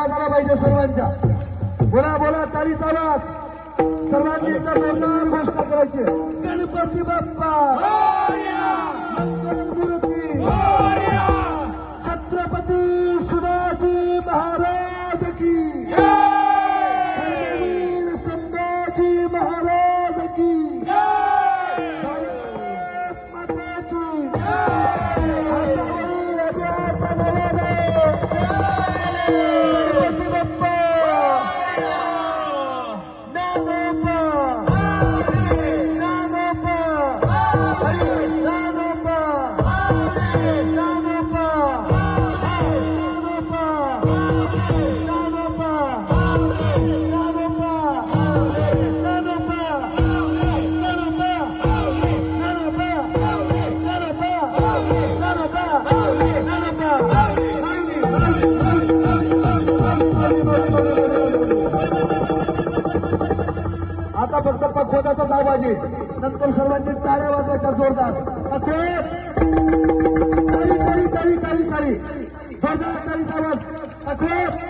आवाज आला पाहिजे सर्वांच्या. बोला बोला टाळीचा आवाज सर्वांनी एकदा जोरदार घोषणा करायची. गणपती बाप्पा. मूर्ती. छत्रपती शिवाजी महाराज की. धर्मवीर संभाजी महाराज की. माता की. आता फक्त पखवताचा जाबाजी नंतर सर्वांची टाळ्या वाजवायच्या जोरदार. नळी काही काही काही काही जोरदार काही आवाज अखोर